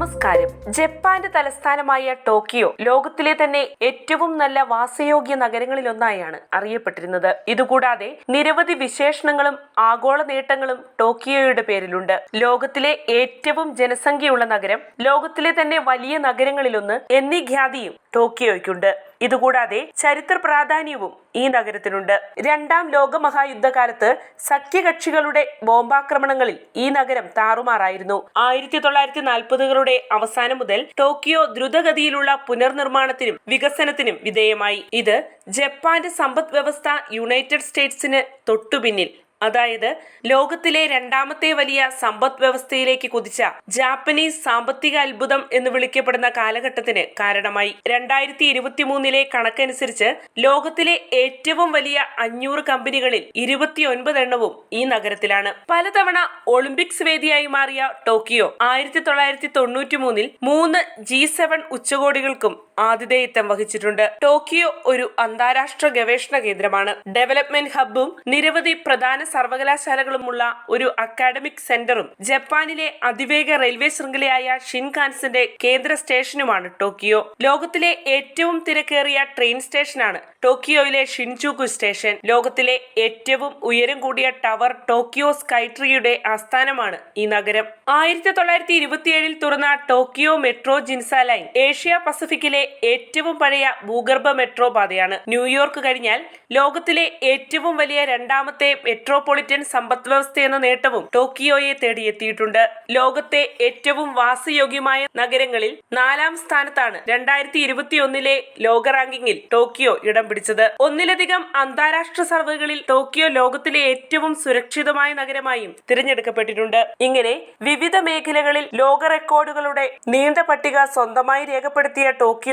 നമസ്കാരം. ജപ്പാന്റെ തലസ്ഥാനമായ ടോക്കിയോ ലോകത്തിലെ തന്നെ ഏറ്റവും നല്ല വാസയോഗ്യ നഗരങ്ങളിലൊന്നായാണ് അറിയപ്പെട്ടിരുന്നത്. ഇതുകൂടാതെ നിരവധി വിശേഷണങ്ങളും ആഗോള നേട്ടങ്ങളും ടോക്കിയോയുടെ പേരിലുണ്ട്. ലോകത്തിലെ ഏറ്റവും ജനസംഖ്യയുള്ള നഗരം ലോകത്തിലെ തന്നെ വലിയ നഗരങ്ങളിലൊന്ന് എന്നീ ഖ്യാതിയും ടോക്കിയോയ്ക്കുണ്ട്. ഇതുകൂടാതെ ചരിത്ര പ്രാധാന്യവും ഈ നഗരത്തിനുണ്ട്. രണ്ടാം ലോകമഹായുദ്ധകാലത്ത് സഖ്യകക്ഷികളുടെ ബോംബാക്രമണങ്ങളിൽ ഈ നഗരം താറുമാറായിരുന്നു. ആയിരത്തി തൊള്ളായിരത്തി നാൽപ്പതുകളുടെ അവസാനം മുതൽ ടോക്കിയോ ദ്രുതഗതിയിലുള്ള പുനർനിർമ്മാണത്തിനും വികസനത്തിനും വിധേയമായി. ഇത് ജപ്പാന്റെ സമ്പദ് വ്യവസ്ഥ യുണൈറ്റഡ് സ്റ്റേറ്റ്സിന് തൊട്ടുപിന്നിൽ അതായത് ലോകത്തിലെ രണ്ടാമത്തെ വലിയ സമ്പദ് വ്യവസ്ഥയിലേക്ക് കുതിച്ച ജാപ്പനീസ് സാമ്പത്തിക അത്ഭുതം എന്ന് വിളിക്കപ്പെടുന്ന കാലഘട്ടത്തിന് കാരണമായി. രണ്ടായിരത്തി ഇരുപത്തി മൂന്നിലെ കണക്കനുസരിച്ച് ലോകത്തിലെ ഏറ്റവും വലിയ അഞ്ഞൂറ് കമ്പനികളിൽ ഇരുപത്തിയൊൻപത് എണ്ണവും ഈ നഗരത്തിലാണ്. പലതവണ ഒളിമ്പിക്സ് വേദിയായി മാറിയ ടോക്കിയോ ആയിരത്തി തൊള്ളായിരത്തി തൊണ്ണൂറ്റി മൂന്നിൽ മൂന്ന് ജി സെവൻ ഉച്ചകോടികൾക്കും ആതിഥേയത്വം വഹിച്ചിട്ടുണ്ട്. ടോക്കിയോ ഒരു അന്താരാഷ്ട്ര ഗവേഷണ കേന്ദ്രമാണ്. ഡെവലപ്മെന്റ് ഹബ്ബും നിരവധി പ്രധാന സർവകലാശാലകളുമുള്ള ഒരു അക്കാഡമിക് സെന്ററും ജപ്പാനിലെ അതിവേഗ റെയിൽവേ ശൃംഖലയായ ഷിൻകാൻസിന്റെ കേന്ദ്ര സ്റ്റേഷനുമാണ് ടോക്കിയോ. ലോകത്തിലെ ഏറ്റവും തിരക്കേറിയ ട്രെയിൻ സ്റ്റേഷനാണ് ടോക്കിയോയിലെ ഷിൻചൂക്കു സ്റ്റേഷൻ. ലോകത്തിലെ ഏറ്റവും ഉയരം കൂടിയ ടവർ ടോക്കിയോ സ്കൈട്രിയുടെ ആസ്ഥാനമാണ് ഈ നഗരം. ആയിരത്തി തൊള്ളായിരത്തി ഇരുപത്തിയേഴിൽ തുറന്ന Tokyo metro Ginza line Asia പസഫിക്കിലെ ഏറ്റവും പഴയ ഭൂഗർഭ മെട്രോ പാതയാണ്. ന്യൂയോർക്ക് കഴിഞ്ഞാൽ ലോകത്തിലെ ഏറ്റവും വലിയ രണ്ടാമത്തെ മെട്രോപൊളിറ്റൻ സമ്പദ് വ്യവസ്ഥ എന്ന നേട്ടവും ടോക്കിയോയെ തേടിയെത്തിയിട്ടുണ്ട്. ലോകത്തെ ഏറ്റവും വാസയോഗ്യമായ നഗരങ്ങളിൽ നാലാം സ്ഥാനത്താണ് രണ്ടായിരത്തി ഇരുപത്തിയൊന്നിലെ ലോക റാങ്കിങ്ങിൽ ടോക്കിയോ ഇടം പിടിച്ചത്. ഒന്നിലധികം അന്താരാഷ്ട്ര സർവേകളിൽ ടോക്കിയോ ലോകത്തിലെ ഏറ്റവും സുരക്ഷിതമായ നഗരമായും തിരഞ്ഞെടുക്കപ്പെട്ടിട്ടുണ്ട്. ഇങ്ങനെ വിവിധ മേഖലകളിൽ ലോക റെക്കോർഡുകളുടെ നീണ്ട പട്ടിക സ്വന്തമായി രേഖപ്പെടുത്തിയ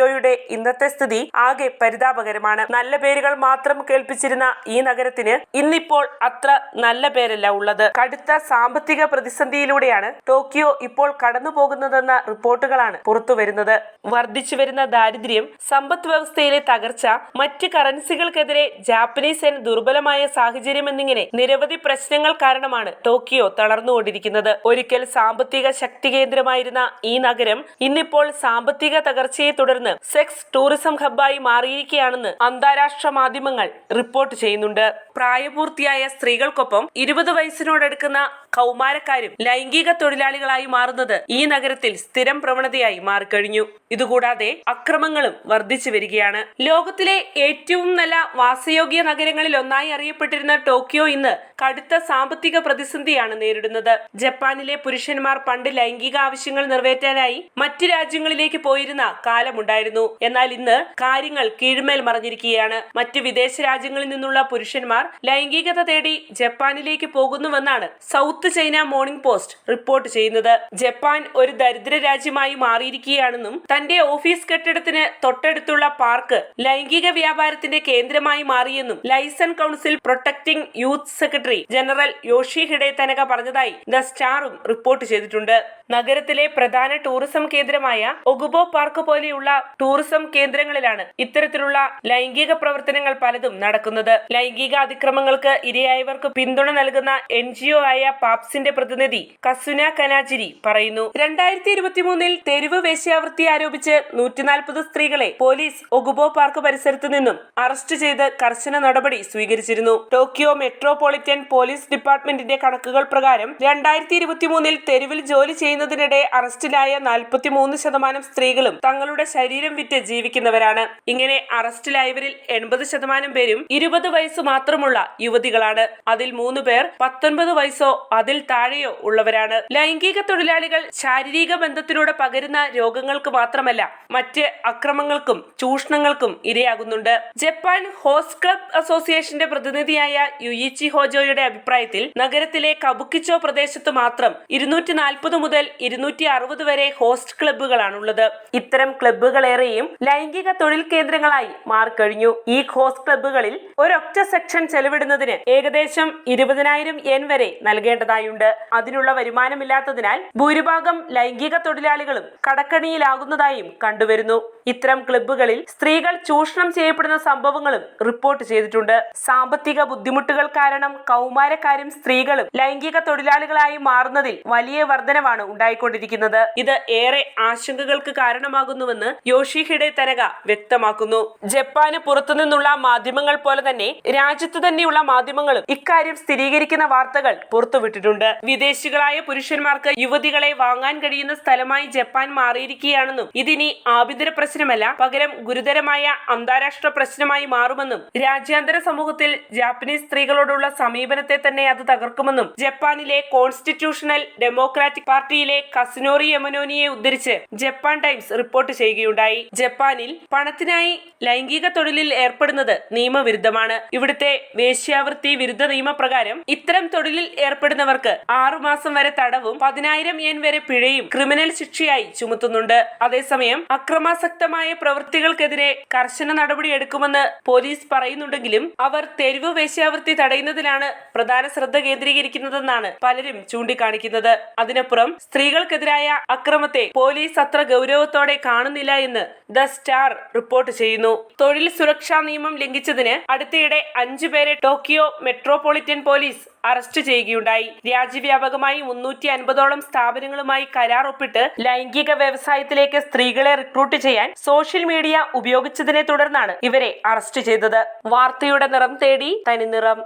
ടോക്കിയോയുടെ ഇന്നത്തെ സ്ഥിതി ആകെ പരിതാപകരമാണ്. നല്ല പേരുകൾ മാത്രം കേൾപ്പിച്ചിരുന്ന ഈ നഗരത്തിന് ഇന്നിപ്പോൾ അത്ര നല്ല പേരല്ല ഉള്ളത്. കടുത്ത സാമ്പത്തിക പ്രതിസന്ധിയിലൂടെയാണ് ടോക്കിയോ ഇപ്പോൾ കടന്നു പോകുന്നതെന്ന റിപ്പോർട്ടുകളാണ് പുറത്തുവരുന്നത്. വർദ്ധിച്ചു വരുന്ന ദാരിദ്ര്യം സമ്പദ് വ്യവസ്ഥയിലെ തകർച്ച മറ്റ് കറൻസികൾക്കെതിരെ ജാപ്പനീസ് സേന ദുർബലമായ സാഹചര്യം എന്നിങ്ങനെ നിരവധി പ്രശ്നങ്ങൾ കാരണമാണ് ടോക്കിയോ തളർന്നുകൊണ്ടിരിക്കുന്നത്. ഒരിക്കൽ സാമ്പത്തിക ശക്തി കേന്ദ്രമായിരുന്ന ഈ നഗരം ഇന്നിപ്പോൾ സാമ്പത്തിക തകർച്ചയെ തുടർന്ന് സെക്സ് ടൂറിസം ഹബ്ബായി മാറിയിരിക്കുകയാണെന്ന് അന്താരാഷ്ട്ര മാധ്യമങ്ങൾ റിപ്പോർട്ട് ചെയ്യുന്നുണ്ട്. പ്രായപൂർത്തിയായ സ്ത്രീകൾക്കൊപ്പം ഇരുപത് വയസ്സിനോടടുക്കുന്ന കൗമാരക്കാരും ലൈംഗിക തൊഴിലാളികളായി മാറുന്നത് ഈ നഗരത്തിൽ സ്ഥിരം പ്രവണതയായി മാറിക്കഴിഞ്ഞു. ഇതുകൂടാതെ അക്രമങ്ങളും വർദ്ധിച്ചു വരികയാണ്. ലോകത്തിലെ ഏറ്റവും നല്ല വാസയോഗ്യ നഗരങ്ങളിൽ ഒന്നായി അറിയപ്പെട്ടിരുന്ന ടോക്കിയോ ഇന്ന് കടുത്ത സാമ്പത്തിക പ്രതിസന്ധിയാണ് നേരിടുന്നത്. ജപ്പാനിലെ പുരുഷന്മാർ പണ്ട് ലൈംഗിക ആവശ്യങ്ങൾ നിറവേറ്റാനായി മറ്റ് രാജ്യങ്ങളിലേക്ക് പോയിരുന്ന കാലമുണ്ടായിരുന്നു. എന്നാൽ ഇന്ന് കാര്യങ്ങൾ കീഴ്മേൽ മറിഞ്ഞിരിക്കുകയാണ്. മറ്റ് വിദേശ രാജ്യങ്ങളിൽ നിന്നുള്ള പുരുഷന്മാർ ലൈംഗികത തേടി ജപ്പാനിലേക്ക് പോകുന്നുവെന്നാണ് South China Morning Post report ചെയ്യുന്നത്. ജപ്പാൻ ഒരു ദരിദ്ര രാജ്യമായി മാറിയിരിക്കുകയാണെന്നും തന്റെ ഓഫീസ് കെട്ടിടത്തിന് തൊട്ടടുത്തുള്ള പാർക്ക് ലൈംഗിക വ്യാപാരത്തിന്റെ കേന്ദ്രമായി മാറിയെന്നും liaison council protecting youth secretary general Yoshihide Tanaka പറഞ്ഞതായി ദ സ്റ്റാറും റിപ്പോർട്ട് ചെയ്തിട്ടുണ്ട്. നഗരത്തിലെ പ്രധാന ടൂറിസം കേന്ദ്രമായ ഒഗുബോ പാർക്ക് പോലെയുള്ള ടൂറിസം കേന്ദ്രങ്ങളിലാണ് ഇത്തരത്തിലുള്ള ലൈംഗിക പ്രവർത്തനങ്ങൾ പലതും നടക്കുന്നത്. ലൈംഗിക അതിക്രമങ്ങൾക്ക് ഇരയായവർക്ക് പിന്തുണ നൽകുന്ന എൻ ആയ പാപ്സിന്റെ പ്രതിനിധി കസുന കനാജിരി പറയുന്നു. രണ്ടായിരത്തി ഇരുപത്തിമൂന്നിൽ തെരുവ് വേശ്യാവൃത്തി ആരോപിച്ച് നൂറ്റിനാൽപ്പത് സ്ത്രീകളെ പോലീസ് ഒഗുബോ പാർക്ക് പരിസരത്ത് നിന്നും അറസ്റ്റ് ചെയ്ത് കർശന നടപടി സ്വീകരിച്ചിരുന്നു. ടോക്കിയോ മെട്രോപൊളിറ്റൻ പോലീസ് ഡിപ്പാർട്ട്മെന്റിന്റെ കണക്കുകൾ പ്രകാരം രണ്ടായിരത്തി ഇരുപത്തിമൂന്നിൽ തെരുവിൽ ജോലി ചെയ്യുന്നതിനിടെ അറസ്റ്റിലായ നാൽപ്പത്തിമൂന്ന് ശതമാനം സ്ത്രീകളും തങ്ങളുടെ ശരീരം വിറ്റ് ജീവിക്കുന്നവരാണ്. ഇങ്ങനെ അറസ്റ്റിലായവരിൽ എൺപത് ശതമാനം പേരും ഇരുപത് വയസ്സ് മാത്രമുള്ള യുവതികളാണ്. അതിൽ മൂന്ന് പേർ പത്തൊൻപത് വയസ്സോ അതിൽ താഴെയോ ഉള്ളവരാണ്. ലൈംഗിക തൊഴിലാളികൾ ശാരീരിക ബന്ധത്തിലൂടെ പകരുന്ന രോഗങ്ങൾക്ക് മാത്രമല്ല മറ്റ് അക്രമങ്ങൾക്കും ചൂഷണങ്ങൾക്കും ഇരയാകുന്നുണ്ട്. ജപ്പാൻ ഹോസ് ക്ലബ് അസോസിയേഷന്റെ പ്രതിനിധിയായ യുയിച്ചി ഹോജോയുടെ അഭിപ്രായത്തിൽ നഗരത്തിലെ കബുക്കിച്ചോ പ്രദേശത്ത് മാത്രം ഇരുന്നൂറ്റി നാൽപ്പത് മുതൽ ഇരുന്നൂറ്റി അറുപത് വരെ ഹോസ്റ്റ് ക്ലബ്ബുകളാണുള്ളത്. ഇത്തരം ക്ലബ്ബുകളേറെയും ലൈംഗിക തൊഴിൽ കേന്ദ്രങ്ങളായി മാറിക്കഴിഞ്ഞു. ഈ ഹോസ്റ്റ് ക്ലബ്ബുകളിൽ ഒരൊറ്റ സെക്ഷൻ ചെലവിടുന്നതിന് ഏകദേശം ഇരുപതിനായിരം യെൻ വരെ നൽകേണ്ടതായുണ്ട് അതിനുള്ള വരുമാനമില്ലാത്തതിനാൽ ഭൂരിഭാഗം ലൈംഗിക തൊഴിലാളികളും കടക്കണിയിലാകുന്നതായും കണ്ടുവരുന്നു. ഇത്തരം ക്ലബ്ബുകളിൽ സ്ത്രീകൾ ചൂഷണം ചെയ്യപ്പെടുന്ന സംഭവങ്ങളും റിപ്പോർട്ട് ചെയ്തിട്ടുണ്ട്. സാമ്പത്തിക ബുദ്ധിമുട്ടുകൾ കാരണം കൗമാരക്കാരും സ്ത്രീകളും ലൈംഗിക തൊഴിലാളികളായി മാറുന്നതിൽ വലിയ വർധനവാണ് ഉണ്ടായിക്കൊണ്ടിരിക്കുന്നത്. ഇത് ഏറെ ആശങ്കകൾക്ക് കാരണമാകുന്നുവെന്ന് യോഷിഹിഡെ തനക വ്യക്തമാക്കുന്നു. ജപ്പാന് പുറത്തുനിന്നുള്ള മാധ്യമങ്ങൾ പോലെ തന്നെ രാജ്യത്ത് തന്നെയുള്ള മാധ്യമങ്ങളും ഇക്കാര്യം സ്ഥിരീകരിക്കുന്ന വാർത്തകൾ പുറത്തുവിട്ടിട്ടുണ്ട്. വിദേശികളായ പുരുഷന്മാർക്ക് യുവതികളെ വാങ്ങാൻ കഴിയുന്ന സ്ഥലമായി ജപ്പാൻ മാറിയിരിക്കുകയാണെന്നും ഇതിനി ആഭ്യന്തര പ്രശ്നമല്ല പകരം ഗുരുതരമായ അന്താരാഷ്ട്ര പ്രശ്നമായി മാറുമെന്നും രാജ്യാന്തര സമൂഹത്തിൽ ജാപ്പനീസ് സ്ത്രീകളോടുള്ള സമീപനത്തെ തന്നെ അത് തകർക്കുമെന്നും ജപ്പാനിലെ കോൺസ്റ്റിറ്റ്യൂഷണൽ ഡെമോക്രാറ്റിക് പാർട്ടിയിലെ കസിനോറി യമനോനിയെ ഉദ്ധരിച്ച് ജപ്പാൻ ടൈംസ് റിപ്പോർട്ട് ചെയ്യുകയുണ്ടായി. ജപ്പാനിൽ പണത്തിനായി ലൈംഗിക തൊഴിലിൽ ഏർപ്പെടുന്നത് നിയമവിരുദ്ധമാണ്. ഇവിടുത്തെ വേശ്യാവൃത്തി വിരുദ്ധ നിയമപ്രകാരം ഇത്തരം തൊഴിലിൽ ഏർപ്പെടുന്നവർക്ക് ആറുമാസം വരെ തടവും പതിനായിരം യൻ വരെ പിഴയും ക്രിമിനൽ ശിക്ഷയായി ചുമത്തുന്നുണ്ട്. അതേസമയം അക്രമാസക്തമായ പ്രവൃത്തികൾക്കെതിരെ കർശന നടപടി എടുക്കുമെന്ന് പോലീസ് പറയുന്നുണ്ടെങ്കിലും അവർ തെരുവ് വേശ്യാവൃത്തി തടയുന്നതിലാണ് പ്രധാന ശ്രദ്ധ കേന്ദ്രീകരിക്കുന്നതെന്നാണ് പലരും ചൂണ്ടിക്കാണിക്കുന്നത്. അതിനപ്പുറം സ്ത്രീകൾക്കെതിരായ അക്രമത്തെ പോലീസ് അത്ര ഗൗരവത്തോടെ കാണുന്നില്ല എന്ന് ദ സ്റ്റാർ റിപ്പോർട്ട് ചെയ്യുന്നു. തൊഴിൽ സുരക്ഷാ നിയമം ലംഘിച്ചതിന് അടുത്തിടെ അഞ്ചുപേരെ ടോക്കിയോ മെട്രോപൊളിറ്റൻ പോലീസ് അറസ്റ്റ് ചെയ്യുകയുണ്ടായി. രാജ്യവ്യാപകമായി മുന്നൂറ്റി അൻപതോളം സ്ഥാപനങ്ങളുമായി കരാർ ഒപ്പിട്ട് ലൈംഗിക വ്യവസായത്തിലേക്ക് സ്ത്രീകളെ റിക്രൂട്ട് ചെയ്യാൻ സോഷ്യൽ മീഡിയ ഉപയോഗിച്ചതിനെ തുടർന്നാണ് ഇവരെ അറസ്റ്റ് ചെയ്തത്. വാർത്തയുടെ നിറം തേടി തനിനിറം